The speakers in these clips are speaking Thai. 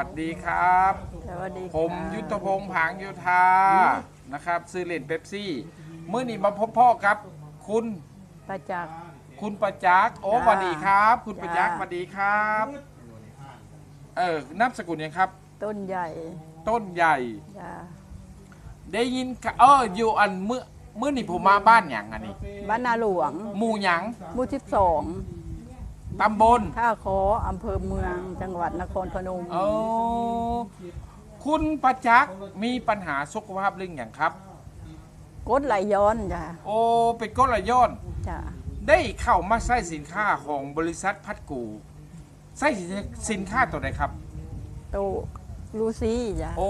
วัสดีครับ สวัสดีผมค่ะยุทธพงษ์ผางโยธานะครับซื้อเหรียญเป๊ปซี่เมื่อนี้มาพบพ่อครับ คุณประจักษ์ คุณประจักษ์โอ้จ้าสวัสดีครับ คุณประจักษ์จ้า สวัสดีครับเออนามสกุลยังครับ ต้นใหญ่ต้นใหญ่ จ้าได้ยินค่ะเอออยู่อันเมื่อเมื่อนี่ผมมาบ้านอย่างอันนี้บ้านนาหลวงหมู่หยังหมู่ที่สอง ตำบลท่าคออำเภอเมืองจังหวัดนครพนม โอ้คุณประจักษ์มีปัญหาสุขภาพเรื่องอย่างครับ กดไหลย้อนจ้าโอ้เป็นก้นระย้อน จ้าได้เข้ามาใช้สินค้าของบริษัทพัดกูใช้สินค้าตัวไหนครับ โตลูซี่จ้าโอ้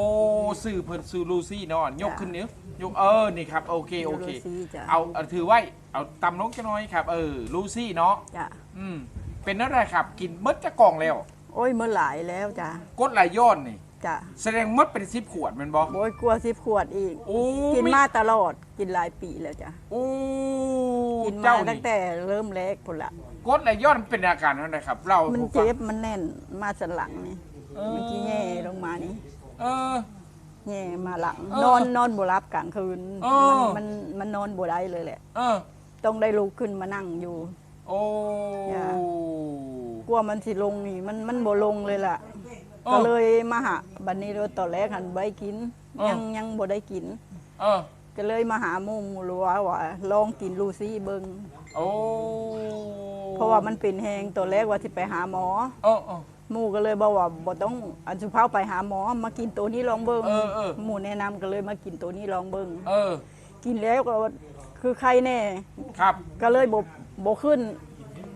สื่อเพิ่นสื่อลูซี่เนาะยกขึ้นนิ้วยกเออนี่ครับโอเคโอเค ลูซี่จ้าเอาเอาถือไว้เอาตำลงจะน้อยครับ เออลูซี่เนาะจ้าอืม เป็นอะไรครับ กินมดจะกล่องแล้วโอ้ยเมื่อหลายแล้วจ้ากดไหลย้อนนี่ จ้าแสดงมดเป็นสิบขวดแมันบอกโอ้ยกลัวสิบขวดอีก โอ้กินไมาตลอดกินหลายปีแล้วจ้าโอ้กินมาเจ้าตั้นี่งแต่เริ่มแรกพุ่นละกดไหลย้อนมันเป็นอาการอะไรครับ เรามันผู้ฟังเจ็บมันแน่นมาสันหลังนี่เออเมื่อกี้แง่ลงมานี่เออ แง่มาหลัง เออนอนนอนบ่รับกลางคืนเออ มันมันมันนอนบ่ได้เลยแหละเออ ต้องได้ลุกขึ้นมานั่งอยู่ โอ้จ้ะก ลัวมันสิลงนี่ มันมันบ่ลงเลยล่ะ เออ ก็เลยมาหาบัดนี้เราตอนแรกหันใบกิน เออ ยังยังบ่ได้กิน เออก็เลยมาหาหมู่หมู่รู้ว่าว่าลองกินลูซี่เบิ่งโอ้เพราะว่ามันเป็นแฮงตัวแรกว่าสิไปหาหมอ เออเออ หมู่ก็เลยบอกว่าบ่ต้องอันสุภาพไปหาหมอมากินตัวนี้ลองเบิ่งเออเออ หมู่แนะนำก็เลยมากินตัวนี้ลองเบิ่งเออกินแล้วก็คือใครแน่ ครับ ก็เลยบ่บ่ขึ้น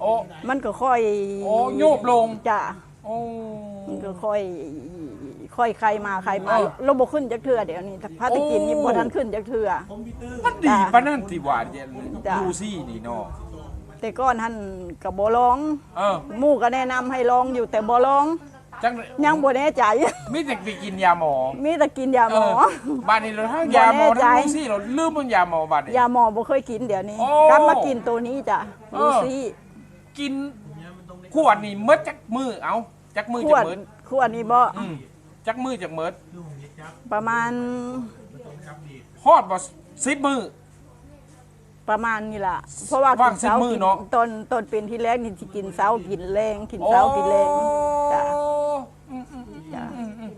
โอ้ มันก็ค่อยโอ้โยบลง จ้ะโอ้ มันก็ค่อย ค่อยใครมาใครมาเออ เราบ่ขึ้นจักเทื่อเดี๋ยวนี้ถ้าพาตะกินนี่โอ้บ่ทันขึ้นจักเทื่อ มันดีจ้ะปะนั่นสิหวานเย็นจ้ะลูซี่นี่เนาะแต่ก่อนท่านก็บ่ลองเออหมู่ก็แนะนำให้ลองอยู่แต่บ่ลอง จังยังบ่แน่ใจมีแต่ไปกินยาหมอมีแต่กินยาหมอ เบ้านนี้เราทั้งยาหมอบ่แน่ใจทั้งลูซี่เราลืมมันยาหมอบ้านนี้ ยาหมอบ่เคยกินเดี๋ยวนี้โอ้ กลับมากินตัวนี้จ้ะเออลูซี่ กินขวดนี่เมดจักมือเอาจักมือขจัวกดเมิดขวดนี้บ่อืมจักมือจักเมิดประมาณฮอดบ่สิบมือ ประมาณนี้ล่ะ เพราะว่าว่างกินเช้าสิบมื้อกินเนาะต้นต้นเป็นที่แรกนี่สิกินเช้ากินแรงกินเช้ากินแรงจ้ะอืมอืมอืมจ้ะอืมอืม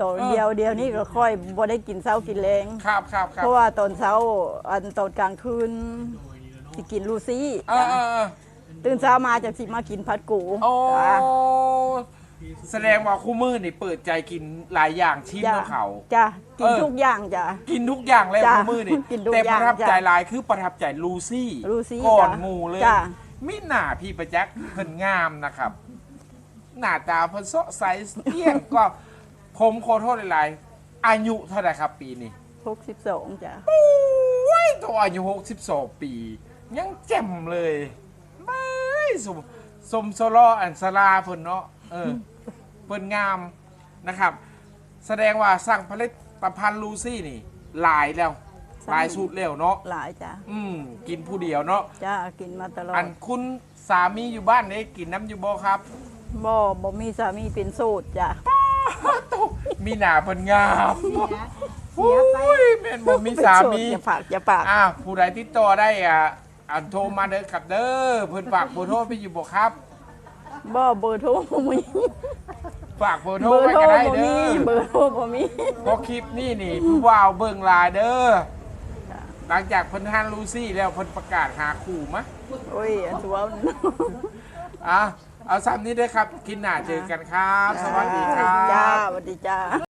ตอนเออเดียวเดียวนี้ก็ค่อยบ่ได้กินเช้ากินแรง ครับครับครับเพราะว่าตอนเช้าอันตอนกลางคืนสิกินลูซี่เออเออเออ ตื่นเช้ามาจะสิมากินผัดกูโอ้จ้ะแสดงว่าคู่มือนี่เปิดใจกินหลายอย่างชิมจ้ะของเขา จ้ะกินเออ ทุกอย่างจ้ะ กินทุกอย่างแล้วจ้ะคู่มือนี่กินทุกแต่อปย่างระทับใจจ้ะหลายคือประทับใจลูซี่ลูซี่ก่อนจ้ะหมูเลยจ้ะ มิหน้าพี่ประจักษ์เพิ่นงามนะครับ หน้าตาเพิ่นเซาะใสเตี้ยงก็ผมขอโทษหลายๆอายุเท่าไหร่ครับปีนี้62จ้ะ โอ้ยตัวอายุ62 ปี ยังแจ่มเลยไม่ สมสมโซลออันสลาเพิ่นเนาะเออเพิ่นงามนะครับ แสดงว่าสร้างผลิตภัณฑ์ลูซี่นี่ หลายแล้วหลายสูตรแล้วเนาะหลายจ้ะอืมกินผู้เดียวเนาะจ้ะกินมาตลออัดนคุณสามีอยู่บ้านนี่กินน้ำอยู่บ่ครับบ่บ่มีสามีเป็นโสูตรจ้ะตกมีหนาเพิ่นงามโอ้ยแม่นบ่มีสามีอย่าฝากอย่าปากอ่าผู้ใดติดต่อได้อะ อันโทรมาเด้อครับเด้อเพิ่นฝากเบอร์โทรไปอยู่บ่ครับ บ่เบอร์โทรบ่มีฝากเบอร์โทรเบอร์ไว้โทรก็ได้บ่เด้มีอ เบอร์โทรบ่มี เพราะคลิปนี้นี่ผู้ว่าวเบิ่งหลายเด้อ หลังจากเพิ่นทานลูซี่แล้วเพิ่นประกาศหาคู่มะโอ้ยอันตัวอะเอาซ้ำนี้เด้อครับ กินหน้าเจอกันครับ สวัสดีครับจ้าสวัสดีจ้า